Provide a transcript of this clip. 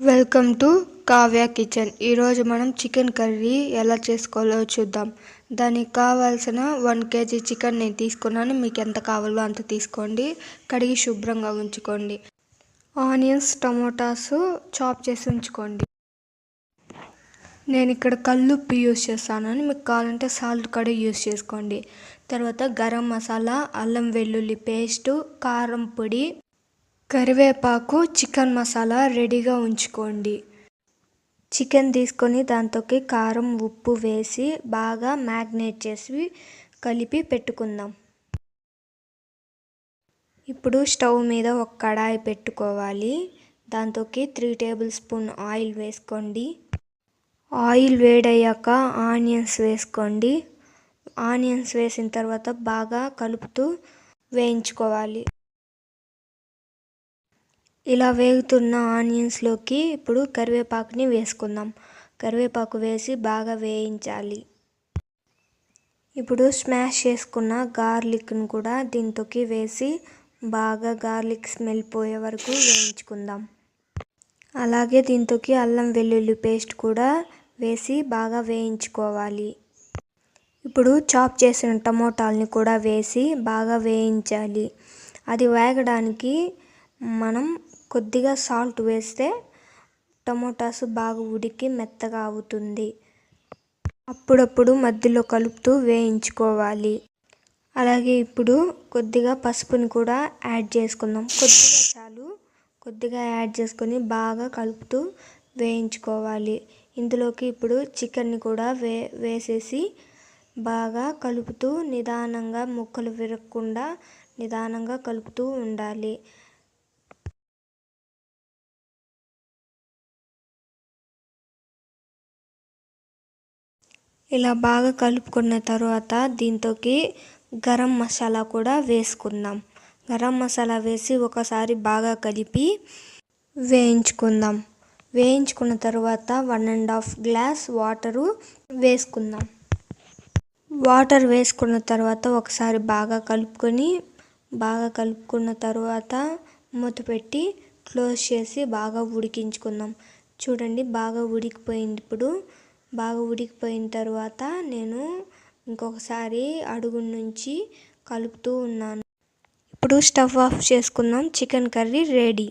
Welcome to Kavya kitchen. ఈరోజు మనం chicken curry ఎలా చేసుకోవాలో చూద్దాం. దానికి కావాల్సిన వన్ కేజీ చికెన్ నేను తీసుకున్నాను. మీకు ఎంత కావాలో అంత తీసుకోండి. కడిగి శుభ్రంగా ఉంచుకోండి. ఆనియన్స్ టమోటాస్ చాప్ చేసి ఉంచుకోండి. నేను ఇక్కడ కల్లుప్పు యూస్ చేస్తానని మీకు కావాలంటే సాల్ట్ కూడా యూస్ చేసుకోండి. తర్వాత గరం మసాలా అల్లం వెల్లుల్లి పేస్టు కారం పొడి కరివేపాకు చికెన్ మసాలా రెడీగా ఉంచుకోండి. చికెన్ తీసుకొని దాంతోకి కారం ఉప్పు వేసి బాగా మ్యాగ్నేట్ చేసి కలిపి పెట్టుకుందాం. ఇప్పుడు స్టవ్ మీద ఒక కడాయి పెట్టుకోవాలి. దాంతోకి త్రీ టేబుల్ స్పూన్ ఆయిల్ వేసుకోండి. ఆయిల్ వేడయ్యాక ఆనియన్స్ వేసుకోండి. ఆనియన్స్ వేసిన తర్వాత బాగా కలుపుతూ వేయించుకోవాలి. ఇలా వేగుతున్న ఆనియన్స్లోకి ఇప్పుడు కరివేపాకుని వేసుకుందాం. కరివేపాకు వేసి బాగా వేయించాలి. ఇప్పుడు స్మాష్ చేసుకున్న గార్లిక్ను కూడా దీంతోకి వేసి బాగా గార్లిక్ స్మెల్ పోయే వరకు వేయించుకుందాం. అలాగే దీంతోకి అల్లం వెల్లుల్లి పేస్ట్ కూడా వేసి బాగా వేయించుకోవాలి. ఇప్పుడు చాప్ చేసిన టమోటాలని కూడా వేసి బాగా వేయించాలి. అది వేగడానికి మనం కొద్దిగా సాల్ట్ వేస్తే టమోటాస్ బాగా ఉడికి మెత్తగా అవుతుంది. అప్పుడప్పుడు మధ్యలో కలుపుతూ వేయించుకోవాలి. అలాగే ఇప్పుడు కొద్దిగా పసుపుని కూడా యాడ్ చేసుకుందాం. కొద్దిగా చాలు. కొద్దిగా యాడ్ చేసుకొని బాగా కలుపుతూ వేయించుకోవాలి. ఇందులోకి ఇప్పుడు చికెన్ని కూడా వే వేసేసి బాగా కలుపుతూ నిదానంగా ముక్కలు విరగకుండా నిదానంగా కలుపుతూ ఉండాలి. ఇలా బాగా కలుపుకున్న తర్వాత దీంతోకి గరం మసాలా కూడా వేసుకుందాం. గరం మసాలా వేసి ఒకసారి బాగా కలిపి వేయించుకుందాం. వేయించుకున్న తర్వాత one and half glass water వేసుకుందాం. వాటర్ వేసుకున్న తర్వాత ఒకసారి బాగా కలుపుకొని బాగా కలుపుకున్న తర్వాత మూత పెట్టి క్లోజ్ చేసి బాగా ఉడికించుకుందాం. చూడండి బాగా ఉడికిపోయింది ఇప్పుడు. బాగా ఉడికిపోయిన తర్వాత నేను ఇంకొకసారి అడుగు నుంచి కలుపుతూ ఉన్నాను. ఇప్పుడు స్టవ్ ఆఫ్ చేసుకుందాం. Chicken curry ready.